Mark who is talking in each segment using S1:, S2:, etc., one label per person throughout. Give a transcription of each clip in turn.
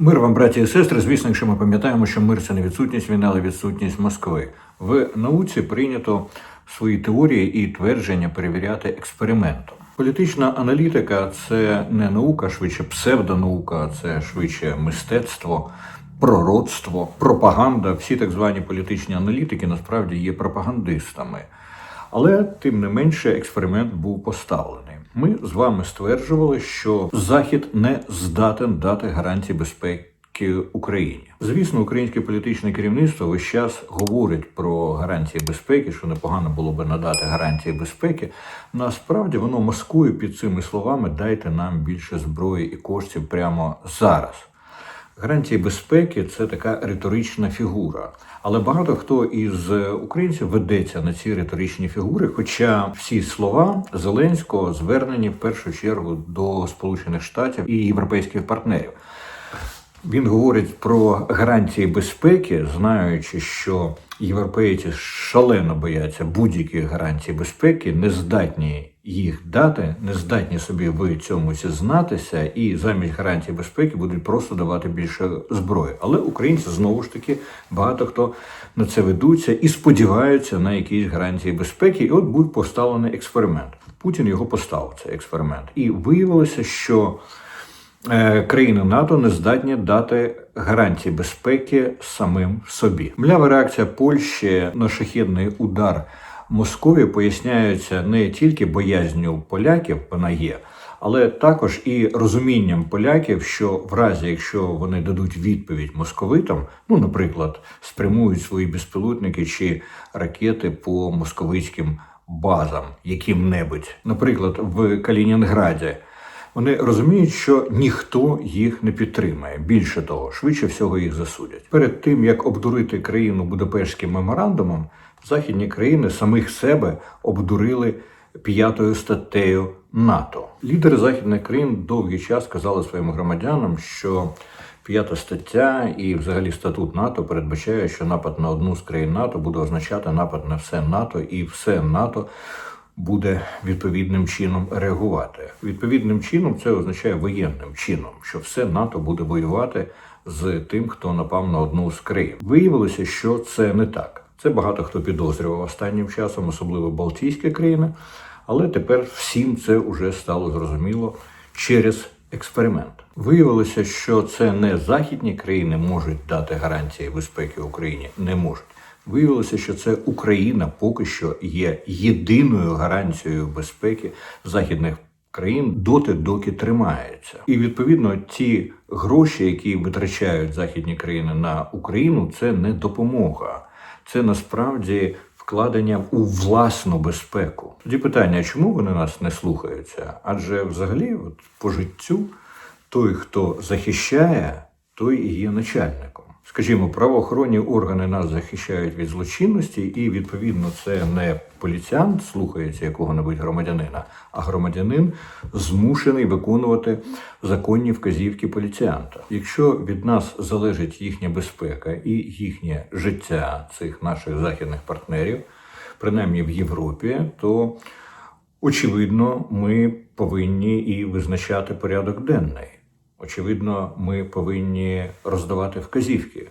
S1: Мир вам, браті і сестри. Звісно, якщо ми пам'ятаємо, що мир це не відсутність війни, але відсутність Москви. В науці прийнято свої теорії і твердження перевіряти експериментом. Політична аналітика це не наука, швидше псевдонаука, це швидше мистецтво, пророцтво, пропаганда. Всі так звані політичні аналітики насправді є пропагандистами. Але тим не менше експеримент був поставлений. Ми з вами стверджували, що Захід не здатен дати гарантії безпеки Україні. Звісно, українське політичне керівництво весь час говорить про гарантії безпеки, що непогано було би надати гарантії безпеки. Насправді воно маскує під цими словами дайте нам більше зброї і коштів прямо зараз. Гарантії безпеки це така риторична фігура. Але багато хто із українців ведеться на ці риторичні фігури. Хоча всі слова Зеленського звернені в першу чергу до Сполучених Штатів і європейських партнерів. Він говорить про гарантії безпеки, знаючи, що європейці шалено бояться будь-яких гарантій безпеки, не здатні їх дати, не здатні собі в цьому зізнатися, і замість гарантій безпеки будуть просто давати більше зброї. Але українці знову ж таки багато хто на це ведуться і сподіваються на якісь гарантії безпеки. І от був поставлений експеримент. Путін його поставив цей експеримент, і виявилося, що е, країни НАТО не здатні дати гарантії безпеки самим собі. Млява реакція Польщі на шахідний удар Московії поясняється не тільки боязню поляків, вона є. Але також і розумінням поляків, що в разі, якщо вони дадуть відповідь московитам, ну, наприклад, спрямують свої безпілотники чи ракети по московицьким базам, яким-небудь, наприклад, в Калінінграді, вони розуміють, що ніхто їх не підтримає. Більше того, швидше всього їх засудять. Перед тим як обдурити країну Будапештським меморандумом, західні країни самих себе обдурили п'ятою статтею НАТО. Лідери західних країн довгий час казали своїм громадянам, що п'ята стаття і взагалі статут НАТО передбачає, що напад на одну з країн НАТО буде означати напад на все НАТО, і все НАТО буде відповідним чином реагувати. Відповідним чином це означає воєнним чином, що все НАТО буде воювати з тим, хто напав на одну з країн. Виявилося, що це не так. Це багато хто підозрював останнім часом, особливо Балтійські країни. Але тепер всім це вже стало зрозуміло через експеримент. Виявилося, що це не західні країни можуть дати гарантії безпеки Україні, не можуть. Виявилося, що це Україна поки що є єдиною гарантією безпеки західних країн доти, доки тримається. І відповідно ті гроші, які витрачають західні країни на Україну, це не допомога, це насправді вкладення у власну безпеку. Тоді питання: чому вони нас не слухаються? Адже взагалі, от по життю, той, хто захищає, той і є начальником. Скажімо, правоохоронні органи нас захищають від злочинності, і відповідно це не поліціянт слухається якого-небудь громадянина, а громадянин змушений виконувати законні вказівки поліціянта. Якщо від нас залежить їхня безпека і їхнє життя цих наших західних партнерів, принаймні в Європі, то очевидно ми повинні і визначати порядок денний. Очевидно, ми повинні роздавати вказівки,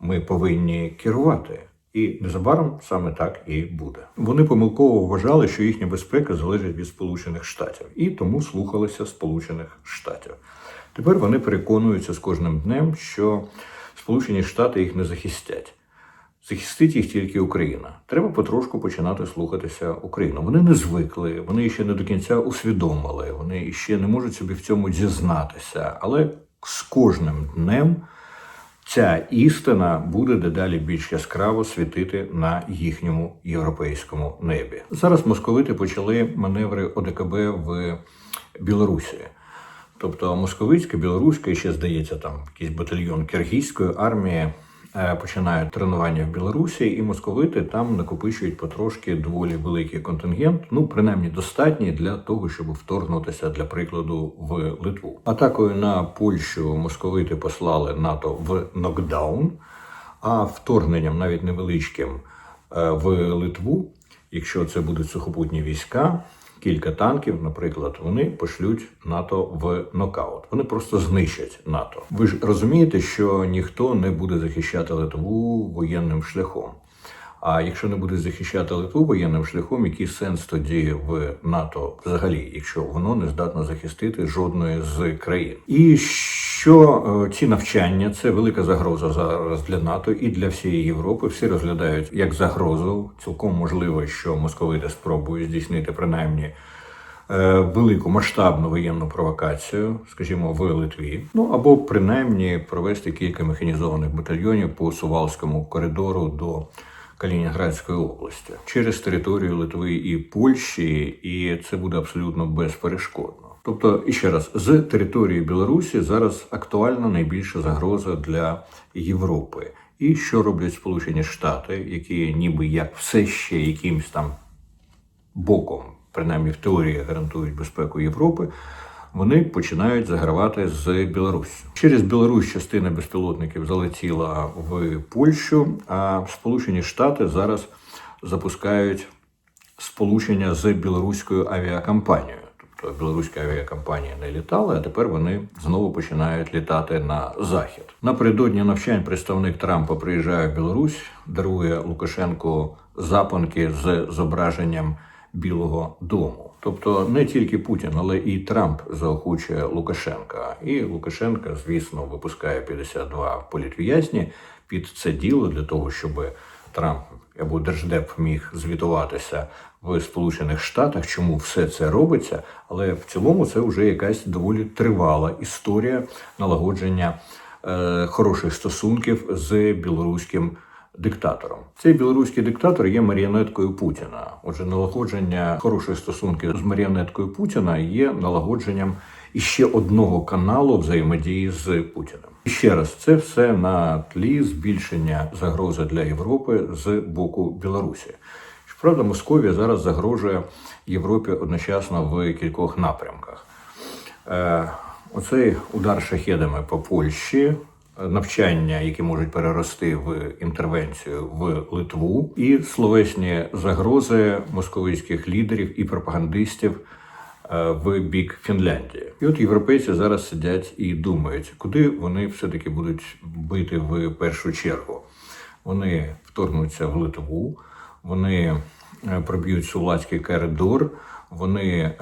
S1: ми повинні керувати. І незабаром саме так і буде. Вони помилково вважали, що їхня безпека залежить від Сполучених Штатів, і тому слухалися Сполучених Штатів. Тепер вони переконуються з кожним днем, що Сполучені Штати їх не захистять. Захистить їх тільки Україна. Треба потрошку починати слухатися Україну. Вони не звикли, вони ще не до кінця усвідомили, вони ще не можуть собі в цьому дізнатися. Але з кожним днем ця істина буде дедалі більш яскраво світити на їхньому європейському небі. Зараз московити почали маневри ОДКБ в Білорусі. Тобто московицька, білоруська ще здається там якийсь батальйон киргизької армії починають тренування в Білорусі, і московити там накопичують потрошки доволі великий контингент, ну принаймні достатній для того, щоб вторгнутися для прикладу в Литву. Атакою на Польщу московити послали НАТО в нокдаун, а вторгненням навіть невеличким е, в Литву, якщо це будуть сухопутні війська. Кілька танків, наприклад, вони пошлють НАТО в нокаут. Вони просто знищать НАТО. Ви ж розумієте, що ніхто не буде захищати Литву воєнним шляхом. А якщо не буде захищати Литву воєнним шляхом, який сенс тоді в НАТО взагалі, якщо воно не здатно захистити жодної з країн? І що е, ці навчання це велика загроза зараз для НАТО і для всієї Європи. Всі розглядають як загрозу. Цілком можливо, що московити спробують здійснити принаймні. е, Велику масштабну воєнну провокацію, скажімо, в Литві, ну або принаймні провести кілька механізованих батальйонів по Сувалському коридору до Калінінградської області через територію Литви і Польщі, і це буде абсолютно безперешкодно. Тобто, і ще раз, з території Білорусі зараз актуальна найбільша загроза для Європи. І що роблять Сполучені Штати, які ніби як все ще якимсь там боком, принаймні в теорії, гарантують безпеку Європи, вони починають загравати з Білоруссю. Через Білорусь частина безпілотників залетіла в Польщу, а Сполучені Штати зараз запускають сполучення з білоруською авіакомпанією. Тобто білоруська авіакомпанія не літала, а тепер вони знову починають літати на захід. Напередодні навчань представник Трампа приїжджає в Білорусь, дарує Лукашенку запонки з зображенням Білого Дому. Тобто не тільки Путін, але і Трамп заохочує Лукашенка. І Лукашенка, звісно, випускає 52 політв'язні під це діло для того, щоб Трамп або Держдеп міг звітуватися в Сполучених Штатах, чому все це робиться. Але в цілому це вже якась доволі тривала історія налагодження е, хороших стосунків з білоруським диктатором. Цей білоруський диктатор є маріонеткою Путіна. Отже, налагодження хороших стосунків з маріонеткою Путіна є налагодженням іще одного каналу взаємодії з Путіним. І ще раз, це все на тлі збільшення загрози для Європи з боку Білорусі. Щоправда, Московія зараз загрожує Європі одночасно в кількох напрямках. Е, Оцей удар шахедами по Польщі, навчання, які можуть перерости в інтервенцію в Литву, і словесні загрози московицьких лідерів і пропагандистів в бік Фінляндії. І от європейці зараз сидять і думають, куди вони все-таки будуть бити в першу чергу. Вони вторгнуться в Литву, вони е, проб'ють Сулацький коридор, вони е,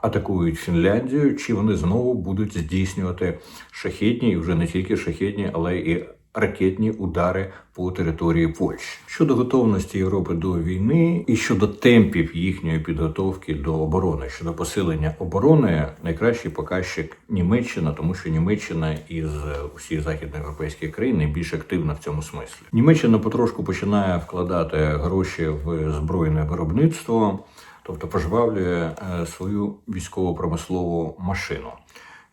S1: атакують Фінляндію, чи вони знову будуть здійснювати шахетні, і вже не тільки шахетні, але і ракетні удари по території Польщі щодо готовності Європи до війни і щодо темпів їхньої підготовки до оборони щодо посилення оборони, найкращий показчик Німеччина, тому що Німеччина із усіх західноєвропейських країн найбільш активна в цьому смислі. Німеччина потрошку починає вкладати гроші в збройне виробництво, тобто пожвавлює е, свою військово-промислову машину.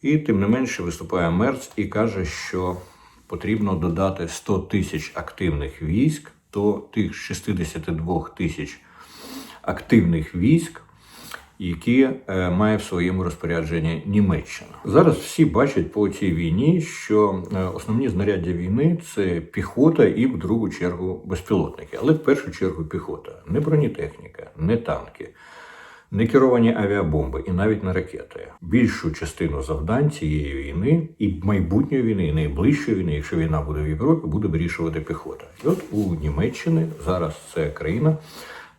S1: І тим не менше виступає Мерц і каже, що потрібно додати 100 тисяч активних військ до тих 62 тисяч активних військ, які е, має в своєму розпорядженні Німеччина. Зараз всі бачать по цій війні, що е, основні знаряддя війни це піхота і в другу чергу безпілотники, але в першу чергу піхота, не бронетехніка, не танки. Не керовані авіабомби і навіть не ракети. Більшу частину завдань цієї війни і майбутньої війни, і найближчої війни, якщо війна буде в Європі, буде вирішувати піхота. І от у Німеччини зараз це країна,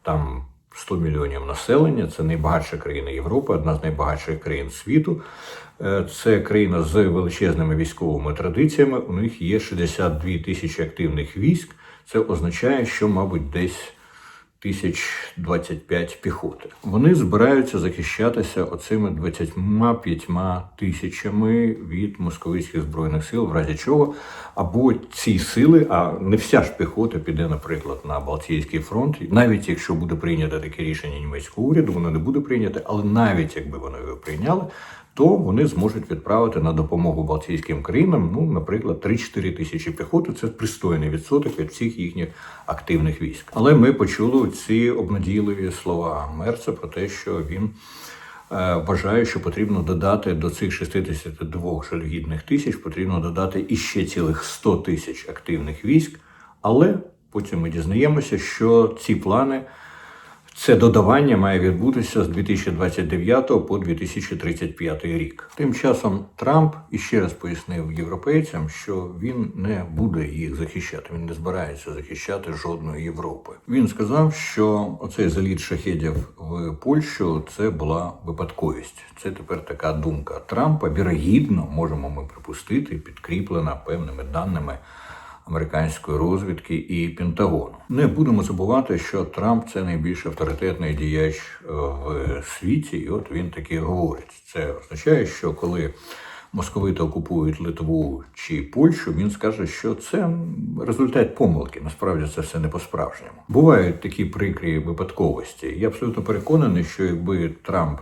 S1: там 100 мільйонів населення, це найбагатша країна Європи, одна з найбагатших країн світу. Е, Це країна з величезними військовими традиціями. У них є 62 тисячі активних військ. Це означає, що, мабуть, десь тисяч 25 піхоти. Вони збираються захищатися оцими 25 тисячами від московицьких збройних сил, в разі чого або ці сили, а не вся ж піхота піде, наприклад, на Балтійський фронт, навіть якщо буде прийнято таке рішення німецького уряду, воно не буде прийнято, але навіть якби вони його прийняли. То вони зможуть відправити на допомогу Балтійським країнам, ну, наприклад, 3-4 тисячі піхоти. Це пристойний відсоток від всіх їхніх активних військ. Але ми почули ці обнадійливі слова Мерца про те, що він е, вважає, що потрібно додати до цих 62 жалюгідних тисяч, потрібно додати іще цілих 100 тисяч активних військ. Але потім ми дізнаємося, що ці плани Це додавання має відбутися з 2029 по 2035 рік. Тим часом Трамп іще раз пояснив європейцям, що він не буде їх захищати. Він не збирається захищати жодної Європи. Він сказав, що оцей заліт шахедів в Польщу це була випадковість. Це тепер така думка Трампа. Вірогідно, можемо ми припустити, підкріплена певними даними американської розвідки і Пентагону. Не будемо забувати, що Трамп це найбільш авторитетний діяч е, в світі, і от він таки говорить. Це означає, що коли московити окупують Литву чи Польщу, він скаже, що це результат помилки. Насправді це все не по-справжньому. Бувають такі прикрі випадковості. Я абсолютно переконаний, що якби Трамп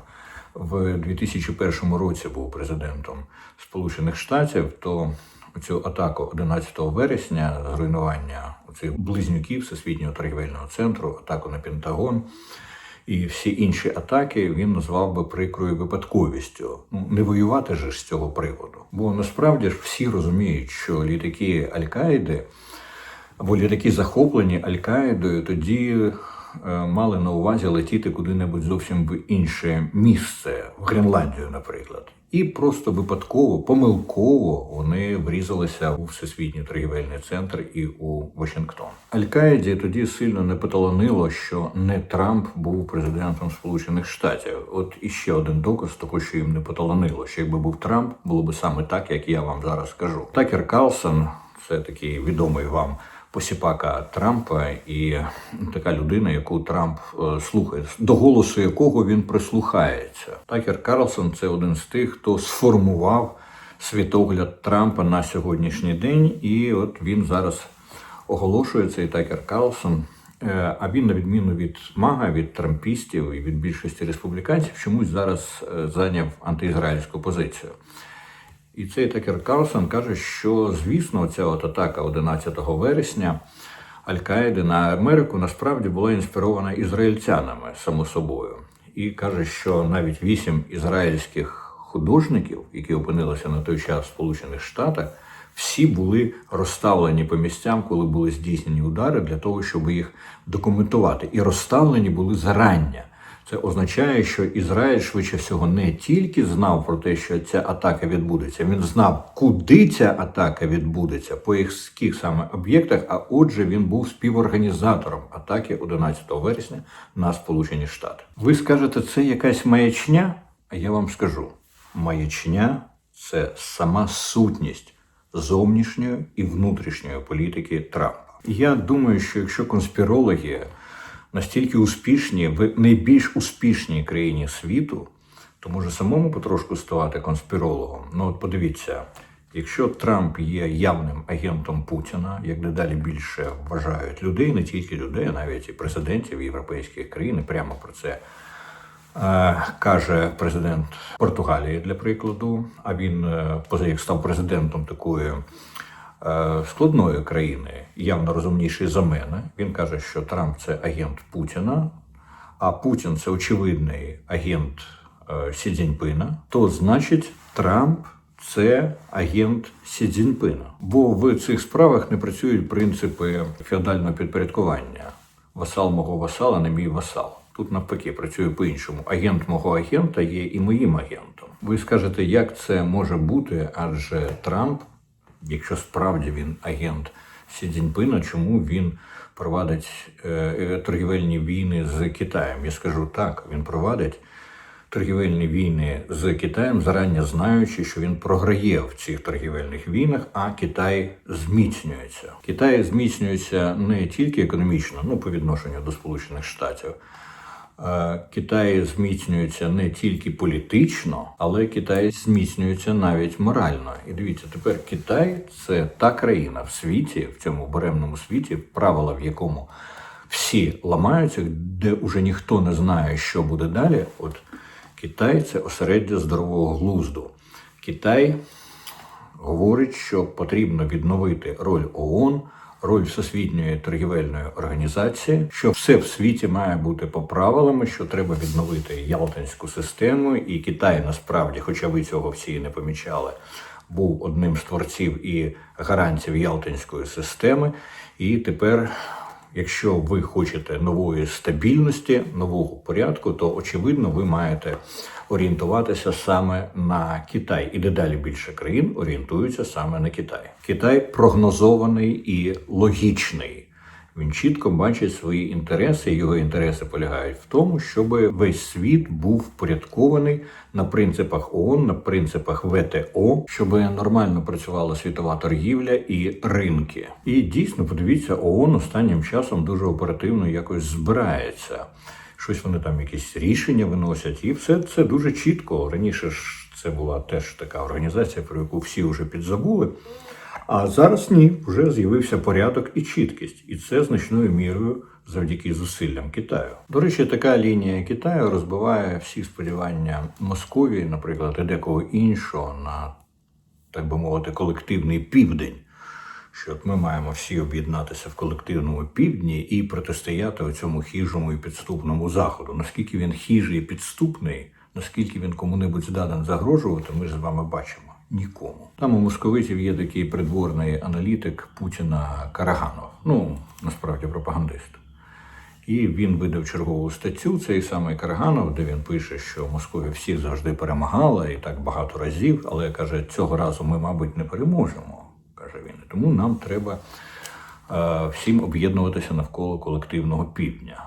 S1: в 2001 році був президентом Сполучених Штатів, то цю атаку 11 вересня, зруйнування цих близнюків Всесвітнього торгівельного центру, атаку на Пентагон і всі інші атаки він назвав би прикрою випадковістю. Ну не воювати ж з цього приводу. Бо насправді ж всі розуміють, що літаки Аль-Каїди або літаки захоплені Аль-Каїдою тоді. е, Мали на увазі летіти куди-небудь зовсім в інше місце, в Гренландію, наприклад, і просто випадково, помилково вони врізалися у всесвітній торгівельний центр і у Вашингтон. Аль-Каїді тоді сильно не поталанило, що не Трамп був президентом Сполучених Штатів. От іще один доказ того, що їм не поталанило. Що якби був Трамп, було б саме так, як я вам зараз скажу. Такер Карлсон, це такий відомий вам посіпака Трампа і така людина, яку Трамп е, слухає, до голосу якого він прислухається. Такер Карлсон це один з тих, хто сформував світогляд Трампа на сьогоднішній день, і от він зараз оголошує цей Такер Карлсон. Е, А він, на відміну від мага, від трампістів і від більшості республіканців, чомусь зараз е, зайняв антиізраїльську позицію. І цей Такер Карлсон каже, що звісно, ця от атака 11 вересня Аль-Каїди на Америку насправді була інспірована ізраїльтянами само собою. І каже, що навіть вісім ізраїльських художників, які опинилися на той час в Сполучених Штатах, всі були розставлені по місцям, коли були здійснені удари, для того, щоб їх документувати. І розставлені були зарання. Це означає, що Ізраїль швидше всього не тільки знав про те, що ця атака відбудеться, він знав, куди ця атака відбудеться, по яких саме об'єктах. А отже, він був співорганізатором атаки 11 вересня на Сполучені Штати. Ви скажете, це якась маячня? А я вам скажу: маячня це сама сутність зовнішньої і внутрішньої політики Трампа. Я думаю, що якщо конспірологи настільки успішні в найбільш успішній країні світу, то може самому потрошку ставати конспірологом. Ну от подивіться, якщо Трамп є явним агентом Путіна, як дедалі більше вважають людей, не тільки людей, а навіть і президентів європейських країн, прямо про це. е, Каже президент Португалії для прикладу. А він е, поза як став президентом такої складної країни, явно розумніший за мене. Він каже, що Трамп це агент Путіна, а Путін це очевидний агент е, Сі Цзіньпина, то значить Трамп це агент Сі Цзіньпина. Бо в цих справах не працюють принципи феодального підпорядкування. Васал мого васала, не мій васал. Тут навпаки працює по-іншому. Агент мого агента є і моїм агентом. Ви скажете, як це може бути? Адже Трамп, якщо справді він агент Сі Цзіньпина, чому він провадить е, е, торгівельні війни з Китаєм? Я скажу так, він провадить торгівельні війни з Китаєм, зарані знаючи, що він програє в цих торгівельних війнах, а Китай зміцнюється. Китай зміцнюється не тільки економічно, ну по відношенню до Сполучених Штатів. Е, Китай зміцнюється не тільки політично, але Китай зміцнюється навіть морально. І дивіться, тепер Китай це та країна в світі, в цьому буремному світі, правила в якому всі ламаються, де уже ніхто не знає, що буде далі. От Китай це осереддя здорового глузду. Китай говорить, що потрібно відновити роль ООН, роль Всесвітньої торгівельної організації, що все в світі має бути по правилам, що треба відновити Ялтинську систему, і Китай насправді, хоча ви цього всі не помічали, був одним з творців і гарантів Ялтинської системи. І тепер якщо ви хочете нової стабільності, нового порядку, то очевидно ви маєте орієнтуватися саме на Китай. І дедалі більше країн орієнтуються саме на Китай. Китай прогнозований і логічний. Він чітко бачить свої інтереси. Його інтереси полягають в тому, щоб весь світ був впорядкований на принципах ООН, на принципах ВТО, щоб нормально працювала світова торгівля і ринки. І дійсно, подивіться, ООН останнім часом дуже оперативно якось збирається. Щось вони там якісь рішення виносять, і все це дуже чітко. Раніше ж це була теж така організація, про яку всі вже підзабули. А зараз ні, вже з'явився порядок і чіткість, і це значною мірою завдяки зусиллям Китаю. До речі, така лінія Китаю розбиває всі сподівання Московії, наприклад, і декого іншого на так би мовити, колективний південь. Що ми маємо всі об'єднатися в колективному півдні і протистояти цьому хижому і підступному заходу. Наскільки він хижий і підступний, наскільки він кому-небудь здатен загрожувати, ми з вами бачимо. Нікому. Там у московитів є такий придворний аналітик Путіна Караганов. Ну, насправді пропагандист. І він видав чергову статтю, цей самий Караганов, де він пише, що Московія всіх завжди перемагала і так багато разів, але каже, цього разу ми, мабуть, не переможемо, каже він. Тому нам треба е, всім об'єднуватися навколо колективного півдня.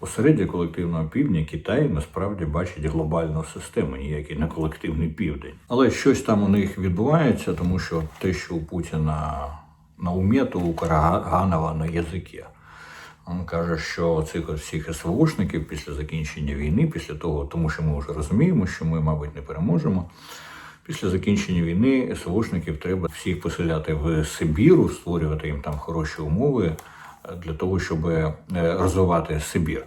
S1: Посередді колективного півдня Китай насправді бачить глобальну систему, ніякий не колективний південь. Але щось там у них відбувається, тому що те, що у Путіна на умі, то у Караганова на язикі. Він каже, що цих всіх СВОшників після закінчення війни, після того, тому що ми вже розуміємо, що ми, мабуть, не переможемо. Після закінчення війни СВОшників треба всіх поселяти в Сибіру, створювати їм там хороші умови для того, щоб е, розвивати Сибір.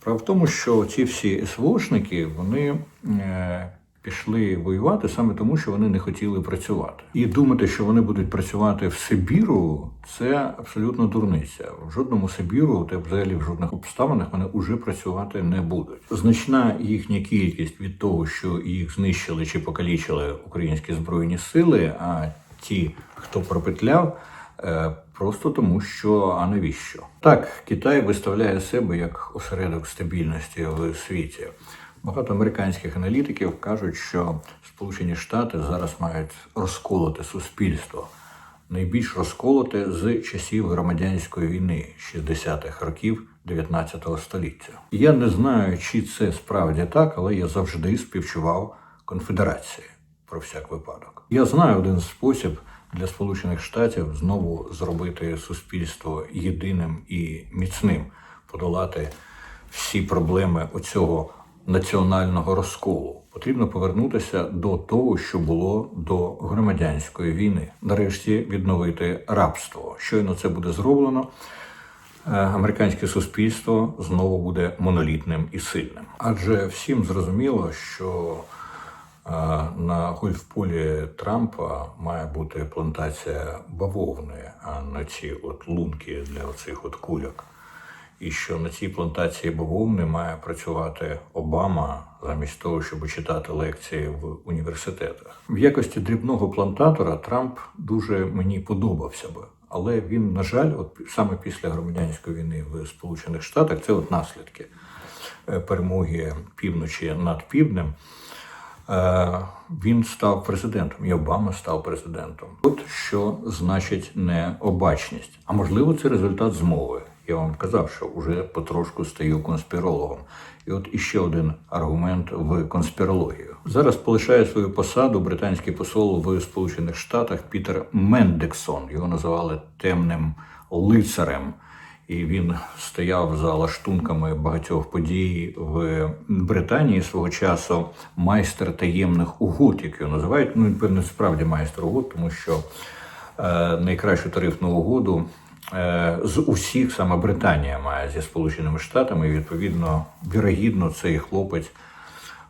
S1: Справа в тому, що ці всі СВОшники вони е, пішли воювати саме тому, що вони не хотіли працювати. І думати, що вони будуть працювати в Сибіру, це абсолютно дурниця. В жодному Сибіру, та взагалі в жодних обставинах вони вже працювати не будуть. Значна їхня кількість від того, що їх знищили чи покалічили українські збройні сили. А ті, хто пропетляв. Просто тому, що а навіщо так Китай виставляє себе як осередок стабільності в світі. Багато американських аналітиків кажуть, що Сполучені Штати зараз мають розколоти суспільство, найбільш розколоте з часів громадянської війни 60-х років 19 століття. Я не знаю, чи це справді так, але я завжди співчував конфедерації про всяк випадок. Я знаю один спосіб для Сполучених Штатів знову зробити суспільство єдиним і міцним, подолати всі проблеми оцього національного розколу. Потрібно повернутися до того, що було до громадянської війни. Нарешті відновити рабство. Щойно це буде зроблено. е, Американське суспільство знову буде монолітним і сильним, адже всім зрозуміло, що на гольфполі Трампа має бути плантація бавовни, а не ці от лунки для оцих от кульок і що на цій плантації бавовни має працювати Обама замість того, щоб читати лекції в університетах. В якості дрібного плантатора Трамп дуже мені подобався би. Але він, на жаль, от саме після громадянської війни в Сполучених Штатах це от наслідки е, перемоги півночі над півднем. Е, Він став президентом, і Обама став президентом. От що значить необачність. А можливо, це результат змови. Я вам казав, що вже потрошку стаю конспірологом. І от іще один аргумент в конспірологію. Зараз полишає свою посаду британський посол в Сполучених Штатах Пітер Мендексон. Його називали темним лицарем. І він стояв за лаштунками багатьох подій в Британії свого часу майстер таємних угод, як його називають. Ну, він, певно, справді майстер угод, тому що е, найкращу тарифну угоду е, з усіх саме Британія має зі Сполученими Штатами. І відповідно, вірогідно, цей хлопець.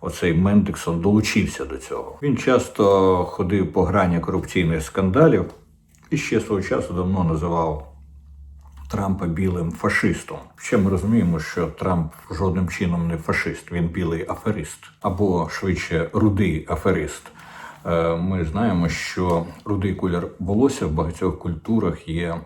S1: Оцей Мендексон долучився до цього. Він часто ходив по грані корупційних скандалів і ще свого часу давно називав Трампа білим фашистом. Ще ми розуміємо, що Трамп жодним чином не фашист, він білий аферист або швидше рудий аферист. Е, Ми знаємо, що рудий колір волосся в багатьох культурах є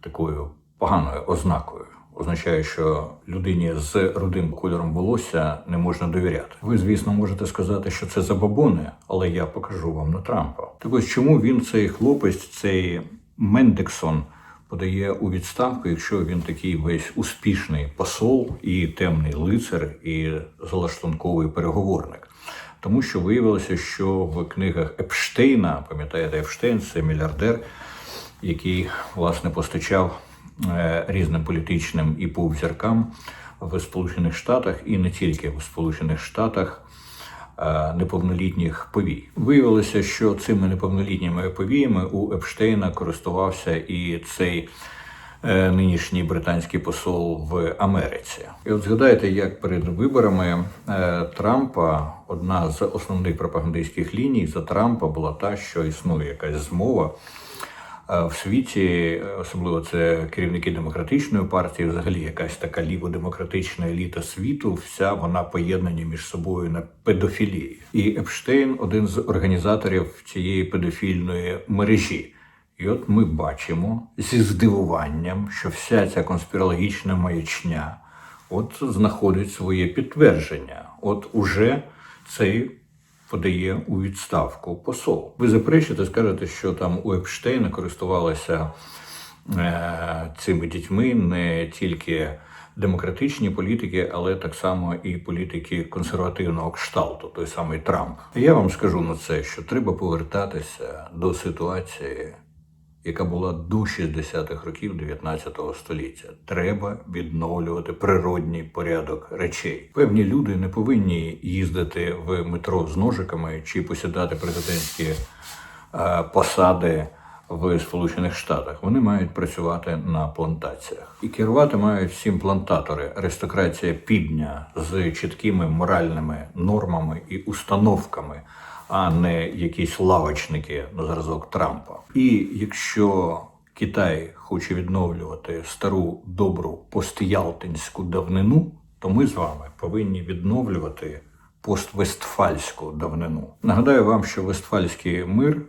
S1: такою поганою ознакою. Означає, що людині з рудим кольором волосся не можна довіряти. Ви, звісно, можете сказати, що це забобони, але я покажу вам на Трампа. Так ось чому він цей хлопець, цей Мендексон, подає у відставку, якщо він такий весь успішний посол і темний лицар, і залаштунковий переговорник. Тому що виявилося, що в книгах Епштейна, пам'ятаєте, Епштейн це мільярдер, який власне постачав е, різним політичним і повзіркам в Сполучених Штатах, і не тільки в Сполучених Штатах неповнолітніх повій. Виявилося, що цими неповнолітніми повіями у Епштейна користувався і цей е, нинішній британський посол в Америці. І от згадайте, як перед виборами е, Трампа одна з основних пропагандистських ліній за Трампа була та, що існує якась змова. Е, В світі, особливо це керівники демократичної партії, взагалі якась така ліводемократична еліта світу, вся вона поєднані між собою на педофілії. І Епштейн один з організаторів цієї педофільної мережі. І от ми бачимо зі здивуванням, що вся ця конспірологічна маячня от знаходить своє підтвердження. От уже цей подає у відставку посол. Ви заперечите, скажете, що там у Епштейна користувалися е, цими дітьми не тільки демократичні політики, але так само і політики консервативного кшталту, той самий Трамп. Я вам скажу на це, що треба повертатися до ситуації яка була до 60-х років 19 століття. Треба відновлювати природній порядок речей. Певні люди не повинні їздити в метро з ножиками чи посідати президентські е, посади в Сполучених Штатах. Вони мають працювати на плантаціях і керувати мають всім плантатори, аристократія півдня з чіткими моральними нормами і установками а не якісь лавочники на зразок Трампа. І якщо Китай хоче відновлювати стару добру постялтинську давнину, то ми з вами повинні відновлювати поствестфальську давнину. Нагадаю вам, що Вестфальський мир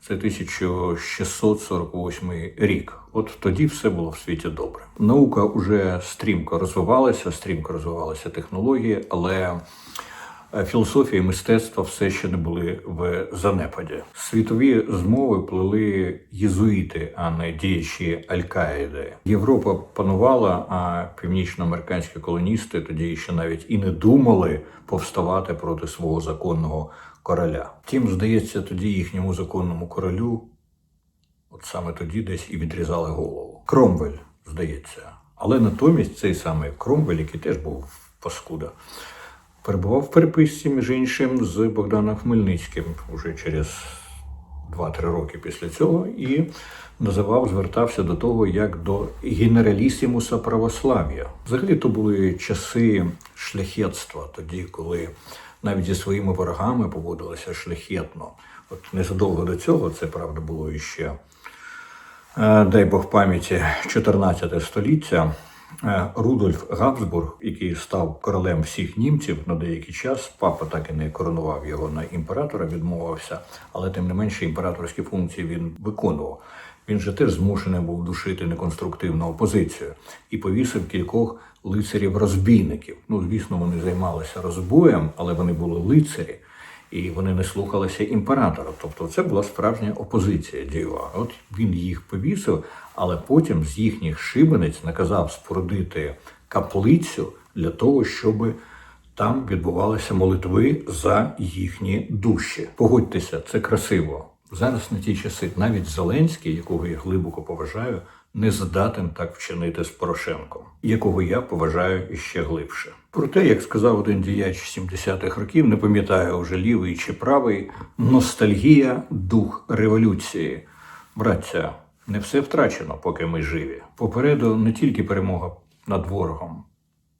S1: це 1648 рік. От тоді все було в світі добре. Наука вже стрімко розвивалася, стрімко розвивалися технології, але філософія і мистецтво все ще не були в занепаді. Світові змови плели єзуїти, а не діячі Аль-Каїди. Європа панувала, а північноамериканські колоністи тоді ще навіть і не думали повставати проти свого законного короля. Тим, здається, тоді їхньому законному королю, от саме тоді десь і відрізали голову. Кромвель, здається. Але натомість цей самий Кромвель, який теж був паскуда, перебував в переписці, між іншим, з Богданом Хмельницьким уже через 2-3 роки після цього, і називав, звертався до того як до генералісімуса православ'я. Взагалі то були часи шляхетства, тоді, коли навіть зі своїми ворогами поводилися шляхетно. От незадовго до цього, це правда було іще, е, дай Бог пам'яті, 14 століття. Е, Рудольф Габсбург, який став королем всіх німців на деякий час, папа так і не коронував його на імператора, відмовився, але тим не менше імператорські функції він виконував. Він же теж змушений був душити неконструктивну опозицію і повісив кількох лицарів-розбійників. Ну, звісно, вони займалися розбоєм, але вони були лицарі. І вони не слухалися імператора. Тобто це була справжня опозиція дієва. От він їх повісив, але потім з їхніх шибениць наказав спорудити каплицю для того, щоб там відбувалися молитви за їхні душі. Погодьтеся, це красиво. Зараз на ті часи навіть Зеленський, якого я глибоко поважаю, не здатен так вчинити з Порошенком, якого я поважаю іще глибше. Проте, як сказав один діяч 70-х років, не пам'ятаю вже лівий чи правий, ностальгія дух революції. Браття, не все втрачено, поки ми живі. Попереду не тільки перемога над ворогом,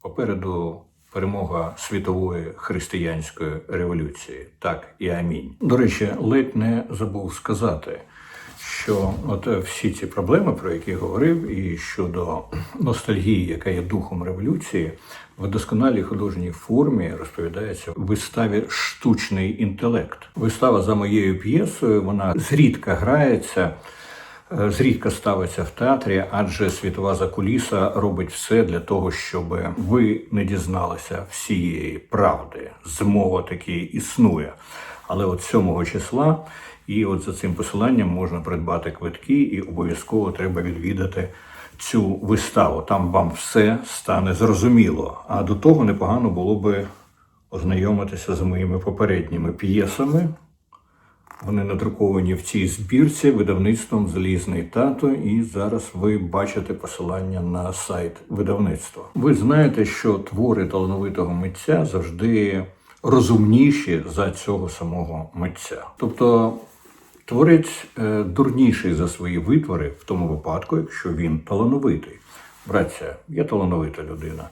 S1: попереду перемога світової християнської революції. Так і амінь. До речі, ледь не забув сказати, що от всі ці проблеми, про які говорив, і щодо ностальгії, яка є духом революції, в досконалій художній формі розповідається в виставі Штучний інтелект. Вистава за моєю п'єсою, вона зрідка грається е, зрідка ставиться в театрі, адже світова закуліса робить все для того, щоб ви не дізналися всієї правди. Змова таки існує. Але от 7 числа, і от за цим посиланням можна придбати квитки, і обов'язково треба відвідати цю виставу. Там вам все стане зрозуміло. А до того непогано було би ознайомитися з моїми попередніми п'єсами. Вони надруковані в цій збірці видавництвом Залізний тато, і зараз ви бачите посилання на сайт видавництва. Ви знаєте, що твори талановитого митця завжди розумніші за цього самого митця. Тобто творець е, дурніший за свої витвори в тому випадку, якщо він талановитий. Братця, я талановита людина.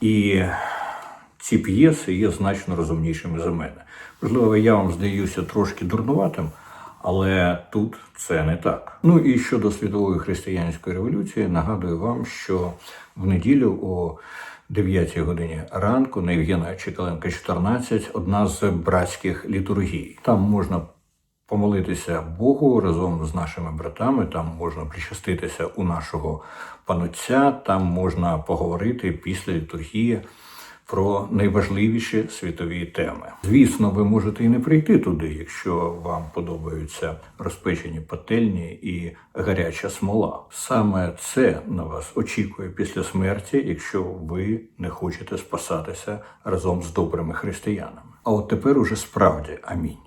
S1: І ці п'єси є значно розумнішими за мене. Можливо, я вам здаюся трошки дурнуватим, але тут це не так. Ну і щодо світової християнської революції, нагадую вам, що в неділю о 9 годині ранку на Євгена Чекаленка 14 одна з братських літургій. Там можна помолитися Богу разом з нашими братами. Там можна причаститися у нашого панотця, там можна поговорити після літургії про найважливіші світові теми. Звісно, ви можете і не прийти туди, якщо вам подобаються розпечені пательні і гаряча смола. Саме це на вас очікує після смерті, якщо ви не хочете спасатися разом з добрими християнами. А от тепер уже справді амінь.